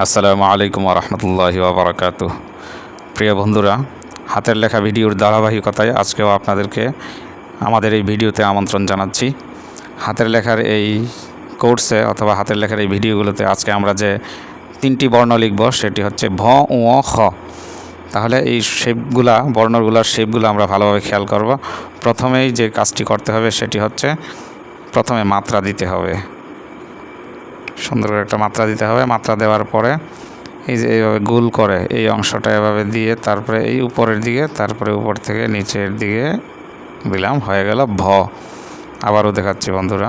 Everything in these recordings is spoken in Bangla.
আসসালামু আলাইকুম রহমতুল্লাহি ওবরাকাত প্রিয় বন্ধুরা, হাতের লেখা ভিডিওর ধারাবাহিকতায় আজকেও আপনাদেরকে আমাদের এই ভিডিওতে আমন্ত্রণ জানাচ্ছি। হাতের লেখার এই কোর্সে অথবা হাতের লেখার এই ভিডিওগুলোতে আজকে আমরা যে তিনটি বর্ণ লিখব, সেটি হচ্ছে ভ, উ খ। তাহলে এই শেপগুলা, বর্ণগুলার শেপগুলো আমরা ভালোভাবে খেয়াল করব। প্রথমেই যে কাজটি করতে হবে সেটি হচ্ছে প্রথমে মাত্রা দিতে হবে। সুন্দর করে একটা মাত্রা দিতে হবে। মাত্রা দেওয়ার পরে এই যে এইভাবে গোল করে এই অংশটা এভাবে দিয়ে তারপরে এই উপরের দিকে, তারপরে উপর থেকে নিচের দিকে দিলাম, হয়ে গেল ভ। আবারও দেখাচ্ছি বন্ধুরা।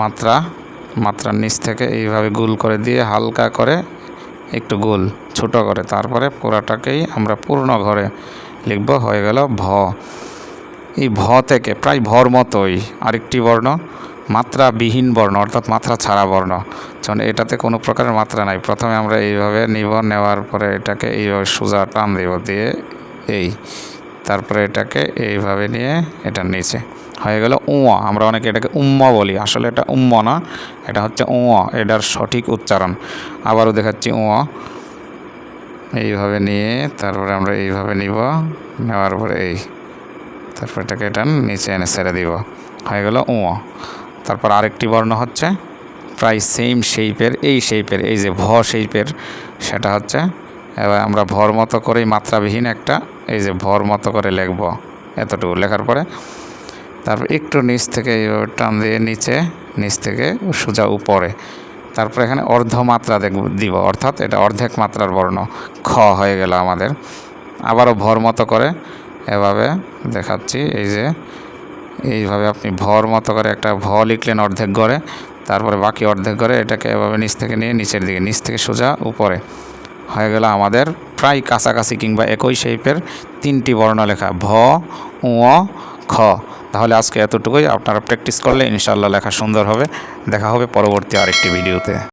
মাত্রা মাত্রার নিচ থেকে এইভাবে গোল করে দিয়ে হালকা করে একটু গোল, ছোট করে। তারপরে পুরাটাকেই আমরা পূর্ণ ঘরে লিখব, হয়ে গেল ভ। এই ভ থেকে, প্রায় ভর মতোই আরেকটি বর্ণ। মাত্রাবিহীন বর্ণ, অর্থাৎ মাত্রা ছাড়া বর্ণ। যখন এটাতে কোনো প্রকারের মাত্রা নাই, প্রথমে আমরা এইভাবে নিব, নেওয়ার পরে এটাকে এইভাবে সোজা টান দেব দিয়ে এই, তারপরে এটাকে এইভাবে নিয়ে এটা নিচে। হয়ে গেল উঁ আমরা অনেকে এটাকে উম্ম বলি। আসলে এটা উম্ম না, এটা হচ্ছে উঁ এটার সঠিক উচ্চারণ। আবারও দেখাচ্ছি উঁ এইভাবে নিয়ে তারপরে আমরা এইভাবে নিব, নেওয়ার পরে এই, তারপর এটাকে এটা নিচে এনে ছেড়ে দিব। হয়ে গেল উঁ তারপর আরেকটি বর্ণ হচ্ছে প্রায় সেম শেপের এই শেপের এই যে ভ শেপের সেটা হচ্ছে, এবার আমরা ভর মতো করেই মাত্রাবিহীন একটা, এই যে ভর মতো করে লিখব এতটুকু লেখার পরে। তারপর একটু নিচ থেকে এইভাবে টান দিয়ে নিচে, নিচ থেকে সোজা উপরে। তারপর এখানে অর্ধ মাত্রা দেখব দিব, অর্থাৎ এটা অর্ধেক মাত্রার বর্ণ, খ হয়ে গেল আমাদের। আবারও ভর মতো করে এভাবে দেখাচ্ছি, এই যে এইভাবে আপনি ভর মতো করে একটা ভ লিখলেন অর্ধেক ঘরে তারপরে বাকি অর্ধেক ঘরে এটাকে এভাবে নিচ থেকে নিয়ে নিচের দিকে, নিচ থেকে সোজা উপরে। হয়ে গেল আমাদের প্রায় কাছাকাছি কিংবা একই শেপের তিনটি বর্ণ লেখা ভ উ খ। তাহলে আজকে এতটুকুই। আপনারা প্র্যাকটিস করলে ইনশাল্লাহ লেখা সুন্দর হবে। দেখা হবে পরবর্তী আরেকটি ভিডিওতে